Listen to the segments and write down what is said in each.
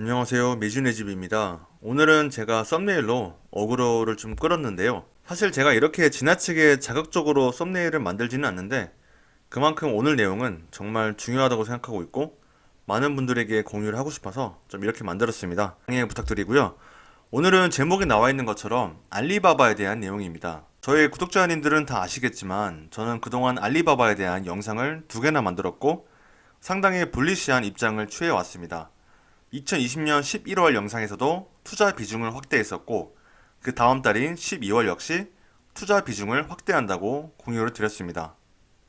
안녕하세요. 미준의 집입니다. 오늘은 제가 썸네일로 어그로를 좀 끌었는데요. 사실 제가 이렇게 지나치게 자극적으로 썸네일을 만들지는 않는데 그만큼 오늘 내용은 정말 중요하다고 생각하고 있고 많은 분들에게 공유를 하고 싶어서 좀 이렇게 만들었습니다. 양해 부탁드리고요. 오늘은 제목에 나와 있는 것처럼 알리바바에 대한 내용입니다. 저희 구독자님들은 다 아시겠지만 저는 그동안 알리바바에 대한 영상을 두 개나 만들었고 상당히 불리시한 입장을 취해 왔습니다. 2020년 11월 영상에서도 투자 비중을 확대했었고 그 다음 달인 12월 역시 투자 비중을 확대한다고 공유를 드렸습니다.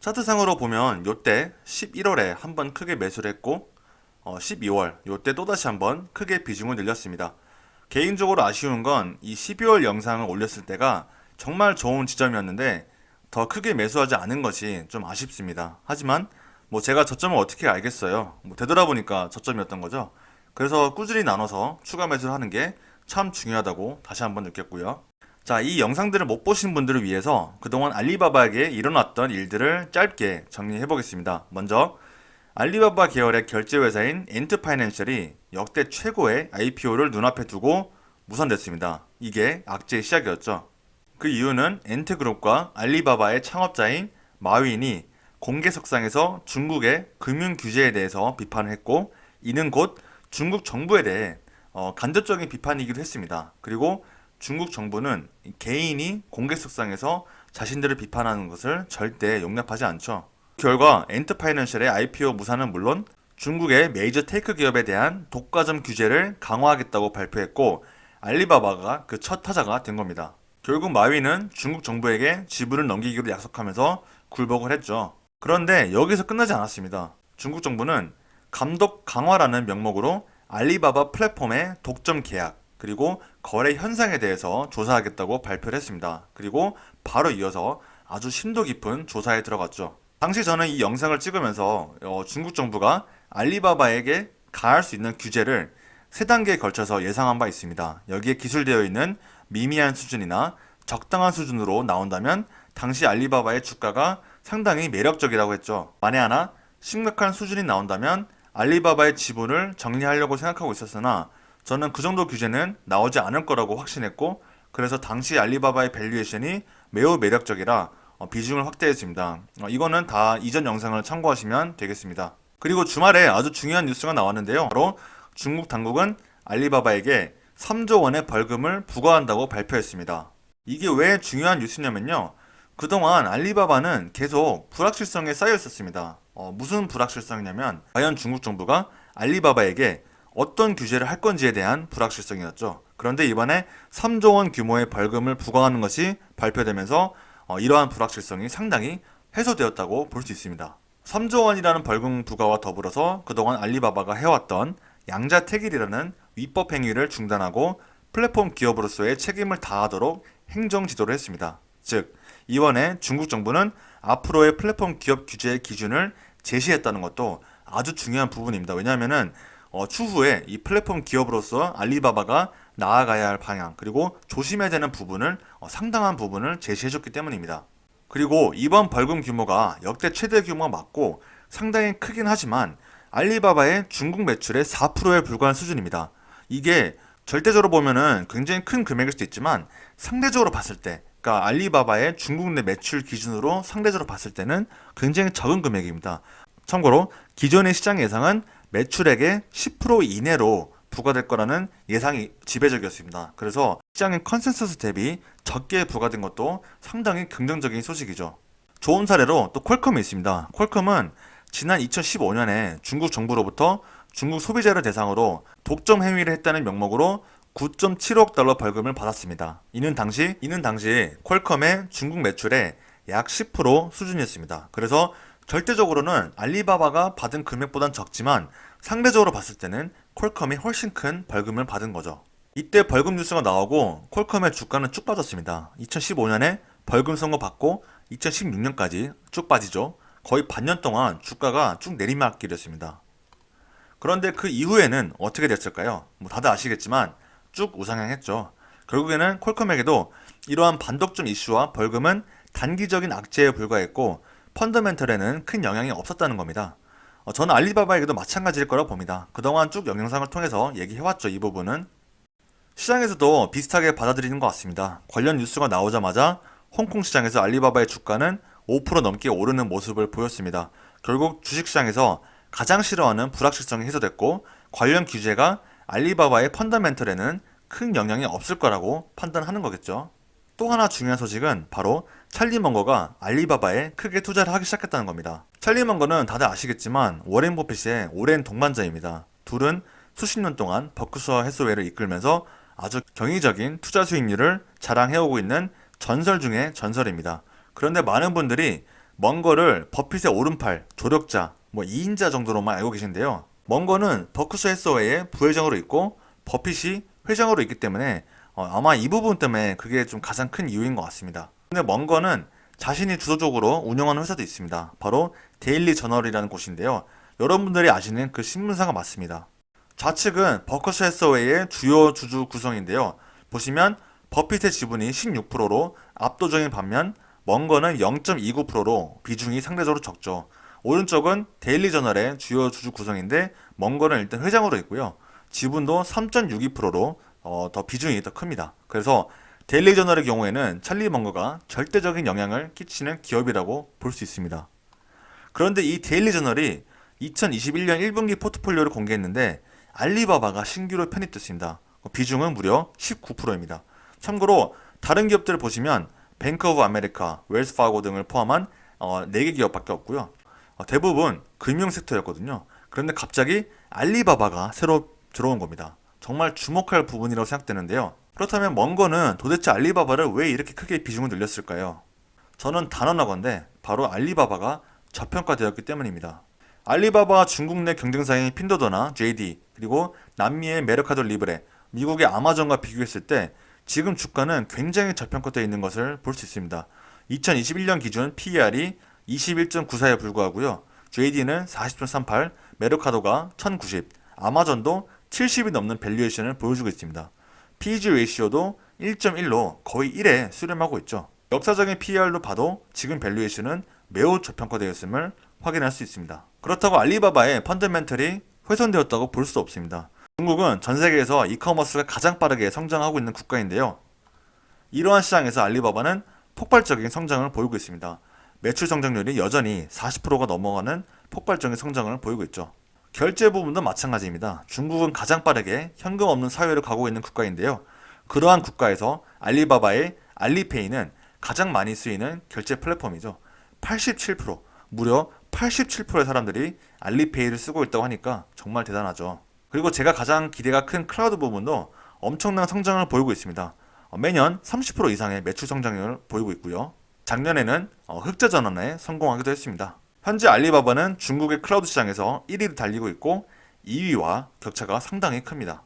차트상으로 보면 요때 11월에 한번 크게 매수를 했고 어, 12월 요때 또다시 한번 크게 비중을 늘렸습니다. 개인적으로 아쉬운 건 이 12월 영상을 올렸을 때가 정말 좋은 지점이었는데 더 크게 매수하지 않은 것이 좀 아쉽습니다. 하지만 뭐 제가 저점을 어떻게 알겠어요. 뭐 되돌아보니까 저점이었던 거죠. 그래서 꾸준히 나눠서 추가 매수를 하는 게 참 중요하다고 다시 한번 느꼈고요. 자, 이 영상들을 못 보신 분들을 위해서 그동안 알리바바에게 일어났던 일들을 짧게 정리해 보겠습니다. 먼저 알리바바 계열의 결제 회사인 엔트 파이낸셜이 역대 최고의 IPO를 눈앞에 두고 무산됐습니다. 이게 악재의 시작이었죠. 그 이유는 엔트 그룹과 알리바바의 창업자인 마윈이 공개 석상에서 중국의 금융 규제에 대해서 비판을 했고 이는 곧 중국 정부에 대해 어, 간접적인 비판이기도 했습니다. 그리고 중국 정부는 개인이 공개 석상에서 자신들을 비판하는 것을 절대 용납하지 않죠. 결과 엔트파이낸셜의 IPO 무산은 물론 중국의 메이저 테이크 기업에 대한 독과점 규제를 강화하겠다고 발표했고 알리바바가 그 첫 타자가 된 겁니다. 결국 마윈은 중국 정부에게 지분을 넘기기로 약속하면서 굴복을 했죠. 그런데 여기서 끝나지 않았습니다. 중국 정부는 감독 강화라는 명목으로 알리바바 플랫폼의 독점 계약 그리고 거래 현상에 대해서 조사하겠다고 발표를 했습니다. 그리고 바로 이어서 아주 심도 깊은 조사에 들어갔죠. 당시 저는 이 영상을 찍으면서 어, 중국 정부가 알리바바에게 가할 수 있는 규제를 세 단계에 걸쳐서 예상한 바 있습니다. 여기에 기술되어 있는 미미한 수준이나 적당한 수준으로 나온다면 당시 알리바바의 주가가 상당히 매력적이라고 했죠. 만에 하나 심각한 수준이 나온다면 알리바바의 지분을 정리하려고 생각하고 있었으나 저는 그 정도 규제는 나오지 않을 거라고 확신했고 그래서 당시 알리바바의 밸류에이션이 매우 매력적이라 어, 비중을 확대했습니다. 어, 이거는 다 이전 영상을 참고하시면 되겠습니다. 그리고 주말에 아주 중요한 뉴스가 나왔는데요. 바로 중국 당국은 알리바바에게 3조 원의 벌금을 부과한다고 발표했습니다. 이게 왜 중요한 뉴스냐면요. 그동안 알리바바는 계속 불확실성에 쌓여 있었습니다. 어, 무슨 불확실성이냐면 과연 중국 정부가 알리바바에게 어떤 규제를 할 건지에 대한 불확실성이었죠. 그런데 이번에 3조 원 규모의 벌금을 부과하는 것이 발표되면서 어, 이러한 불확실성이 상당히 해소되었다고 볼 수 있습니다. 3조 원이라는 벌금 부과와 더불어서 그동안 알리바바가 해왔던 양자택일이라는 위법 행위를 중단하고 플랫폼 기업으로서의 책임을 다하도록 행정 지도를 했습니다. 즉, 이번에 중국 정부는 앞으로의 플랫폼 기업 규제의 기준을 제시했다는 것도 아주 중요한 부분입니다. 왜냐하면은 어, 추후에 이 플랫폼 기업으로서 알리바바가 나아가야 할 방향 그리고 조심해야 되는 부분을 어, 상당한 부분을 제시해줬기 때문입니다. 그리고 이번 벌금 규모가 역대 최대 규모가 맞고 상당히 크긴 하지만 알리바바의 중국 매출의 4%에 불과한 수준입니다. 이게 절대적으로 보면은 굉장히 큰 금액일 수도 있지만 상대적으로 봤을 때 그러니까 알리바바의 중국 내 매출 기준으로 상대적으로 봤을 때는 굉장히 적은 금액입니다. 참고로 기존의 시장 예상은 매출액의 10% 이내로 부과될 거라는 예상이 지배적이었습니다. 그래서 시장의 컨센서스 대비 적게 부과된 것도 상당히 긍정적인 소식이죠. 좋은 사례로 또 퀄컴이 있습니다. 퀄컴은 지난 2015년에 중국 정부로부터 중국 소비자를 대상으로 독점 행위를 했다는 명목으로 9.7억 달러 벌금을 받았습니다. 이는 당시 이는 당시 퀄컴의 중국 매출의 약 10% 수준이었습니다. 그래서 절대적으로는 알리바바가 받은 금액보단 적지만 상대적으로 봤을 때는 퀄컴이 훨씬 큰 벌금을 받은 거죠. 이때 벌금 뉴스가 나오고 퀄컴의 주가는 쭉 빠졌습니다. 2015년에 벌금 선고 받고 2016년까지 쭉 빠지죠. 거의 반년 동안 주가가 쭉 내리막길이었습니다. 그런데 그 이후에는 어떻게 됐을까요? 뭐 다들 아시겠지만 쭉 우상향했죠. 결국에는 퀄컴에게도 이러한 반독점 이슈와 벌금은 단기적인 악재에 불과했고 펀더멘털에는 큰 영향이 없었다는 겁니다. 어, 저는 알리바바에게도 마찬가지일 거라 봅니다. 그동안 쭉 영상을 통해서 얘기해왔죠, 이 부분은. 시장에서도 비슷하게 받아들이는 것 같습니다. 관련 뉴스가 나오자마자 홍콩 시장에서 알리바바의 주가는 5% 넘게 오르는 모습을 보였습니다. 결국 주식시장에서 가장 싫어하는 불확실성이 해소됐고 관련 규제가 알리바바의 펀더멘털에는 큰 영향이 없을 거라고 판단하는 거겠죠. 또 하나 중요한 소식은 바로 찰리 먼거가 알리바바에 크게 투자를 하기 시작했다는 겁니다. 찰리 먼거는 다들 아시겠지만 워렌 버핏의 오랜 동반자입니다. 둘은 수십 년 동안 버크셔 해스웨이를 이끌면서 아주 경이적인 투자 수익률을 자랑해오고 있는 전설 중의 전설입니다. 그런데 많은 분들이 먼거를 버핏의 오른팔, 조력자, 뭐 2인자 정도로만 알고 계신데요. 먼거는 버크셔 해스웨이의 부회장으로 있고 버핏이 회장으로 있기 때문에 어, 아마 이 부분 때문에 그게 좀 가장 큰 이유인 것 같습니다. 근데 먼거는 자신이 주도적으로 운영하는 회사도 있습니다. 바로 데일리 저널이라는 곳인데요. 여러분들이 아시는 그 신문사가 맞습니다. 좌측은 버커셔 해서웨이의 주요 주주 구성인데요. 보시면 버핏의 지분이 16%로 압도적인 반면 먼거는 0.29%로 비중이 상대적으로 적죠. 오른쪽은 데일리 저널의 주요 주주 구성인데 먼거는 일단 회장으로 있고요. 지분도 3.62%로 어, 더 비중이 더 큽니다. 그래서 데일리 저널의 경우에는 찰리 먼거가 절대적인 영향을 끼치는 기업이라고 볼 수 있습니다. 그런데 이 데일리 저널이 2021년 1분기 포트폴리오를 공개했는데 알리바바가 신규로 편입됐습니다. 비중은 무려 19%입니다. 참고로 다른 기업들을 보시면 뱅크 오브 아메리카, 웰스 파고 등을 포함한 어, 4개 기업밖에 없고요. 어, 대부분 금융 섹터였거든요. 그런데 갑자기 알리바바가 새로 들어온 겁니다. 정말 주목할 부분이라고 생각되는데요. 그렇다면 먼거는 도대체 알리바바를 왜 이렇게 크게 비중을 늘렸을까요? 저는 단언하건데 바로 알리바바가 저평가되었기 때문입니다. 알리바바와 중국 내 경쟁사인 핀도더나 JD 그리고 남미의 메르카도 리브레, 미국의 아마존과 비교했을 때 지금 주가는 굉장히 저평가되어 있는 것을 볼 수 있습니다. 2021년 기준 PER이 21.94에 불과하고요. JD는 40.38, 메르카도가 1090, 아마존도 70이 넘는 밸류에이션을 보여주고 있습니다. PEG 레이시오도 1.1로 거의 1에 수렴하고 있죠. 역사적인 PER로 봐도 지금 밸류에이션은 매우 저평가되었음을 확인할 수 있습니다. 그렇다고 알리바바의 펀더멘털이 훼손되었다고 볼 수 없습니다. 중국은 전 세계에서 이커머스가 가장 빠르게 성장하고 있는 국가인데요. 이러한 시장에서 알리바바는 폭발적인 성장을 보이고 있습니다. 매출 성장률이 여전히 40%가 넘어가는 폭발적인 성장을 보이고 있죠. 결제 부분도 마찬가지입니다. 중국은 가장 빠르게 현금 없는 사회를 가고 있는 국가인데요. 그러한 국가에서 알리바바의 알리페이는 가장 많이 쓰이는 결제 플랫폼이죠. 87% 무려 87%의 사람들이 알리페이를 쓰고 있다고 하니까 정말 대단하죠. 그리고 제가 가장 기대가 큰 클라우드 부분도 엄청난 성장을 보이고 있습니다. 어, 매년 30% 이상의 매출 성장률을 보이고 있고요. 작년에는 어, 흑자 전환에 성공하기도 했습니다. 현재 알리바바는 중국의 클라우드 시장에서 1위를 달리고 있고 2위와 격차가 상당히 큽니다.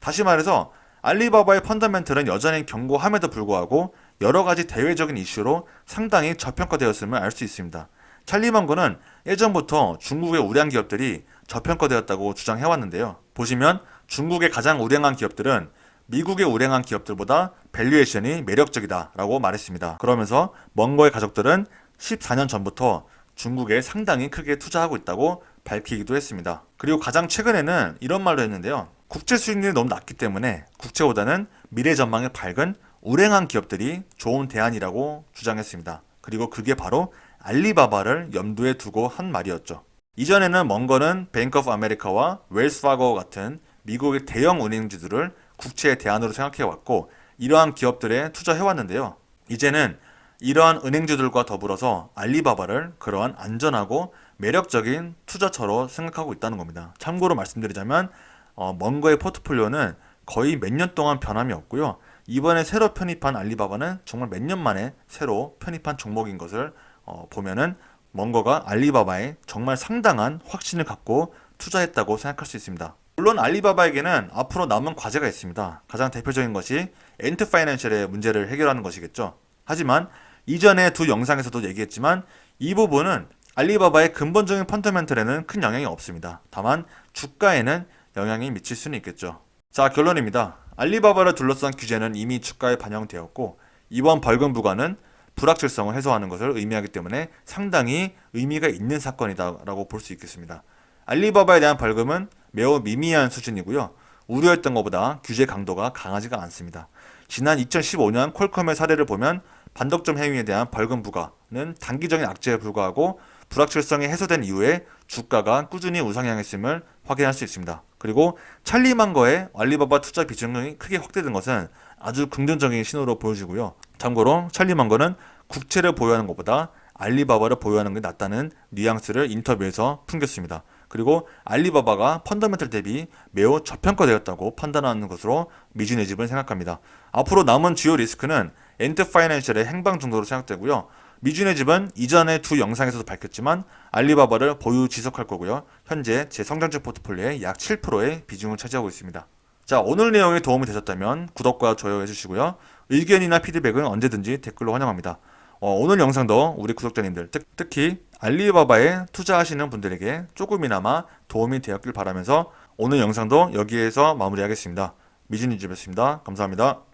다시 말해서 알리바바의 펀더멘털은 여전히 견고함에도 불구하고 여러 가지 대외적인 이슈로 상당히 저평가되었음을 알 수 있습니다. 찰리먼거는 예전부터 중국의 우량 기업들이 저평가되었다고 주장해왔는데요. 보시면 중국의 가장 우량한 기업들은 미국의 우량한 기업들보다 밸류에이션이 매력적이다라고 말했습니다. 그러면서 먼거의 가족들은 14년 전부터 중국에 상당히 크게 투자하고 있다고 밝히기도 했습니다. 그리고 가장 최근에는 이런 말도 했는데요. 국제 수익률이 너무 낮기 때문에 국채보다는 미래 전망이 밝은 우량한 기업들이 좋은 대안이라고 주장했습니다. 그리고 그게 바로 알리바바를 염두에 두고 한 말이었죠. 이전에는 먼거는 뱅크 오브 아메리카와 웰스 파거 같은 미국의 대형 은행주들을 국채의 대안으로 생각해 왔고 이러한 기업들에 투자해 왔는데요. 이제는 이러한 은행주들과 더불어서 알리바바를 그러한 안전하고 매력적인 투자처로 생각하고 있다는 겁니다. 참고로 말씀드리자면 어, 먼거의 포트폴리오는 거의 몇 년 동안 변함이 없고요. 이번에 새로 편입한 알리바바는 정말 몇 년 만에 새로 편입한 종목인 것을 어, 보면은 먼거가 알리바바에 정말 상당한 확신을 갖고 투자했다고 생각할 수 있습니다. 물론 알리바바에게는 앞으로 남은 과제가 있습니다. 가장 대표적인 것이 엔트 파이낸셜의 문제를 해결하는 것이겠죠. 하지만 이전에 두 영상에서도 얘기했지만 이 부분은 알리바바의 근본적인 펀더멘털에는 큰 영향이 없습니다. 다만 주가에는 영향이 미칠 수는 있겠죠. 자 결론입니다. 알리바바를 둘러싼 규제는 이미 주가에 반영되었고 이번 벌금 부과는 불확실성을 해소하는 것을 의미하기 때문에 상당히 의미가 있는 사건이다라고 볼 수 있겠습니다. 알리바바에 대한 벌금은 매우 미미한 수준이고요. 우려했던 것보다 규제 강도가 강하지가 않습니다. 지난 2015년 퀄컴의 사례를 보면 반독점 행위에 대한 벌금 부과는 단기적인 악재에 불과하고 불확실성이 해소된 이후에 주가가 꾸준히 우상향했음을 확인할 수 있습니다. 그리고 찰리만거의 알리바바 투자 비중이 크게 확대된 것은 아주 긍정적인 신호로 보여지고요. 참고로 찰리만거는 국채를 보유하는 것보다 알리바바를 보유하는 게 낫다는 뉘앙스를 인터뷰에서 풍겼습니다. 그리고 알리바바가 펀더멘털 대비 매우 저평가되었다고 판단하는 것으로 미준의 집은 생각합니다. 앞으로 남은 주요 리스크는 엔트 파이낸셜의 행방 정도로 생각되고요. 미준의 집은 이전의 두 영상에서도 밝혔지만 알리바바를 보유 지속할 거고요. 현재 제 성장주 포트폴리오의 약 7%의 비중을 차지하고 있습니다. 자, 오늘 내용이 도움이 되셨다면 구독과 좋아요 해주시고요. 의견이나 피드백은 언제든지 댓글로 환영합니다. 어, 오늘 영상도 우리 구독자님들, 특, 특히 알리바바에 투자하시는 분들에게 조금이나마 도움이 되었길 바라면서 오늘 영상도 여기에서 마무리하겠습니다. 미진이 집이었습니다. 감사합니다.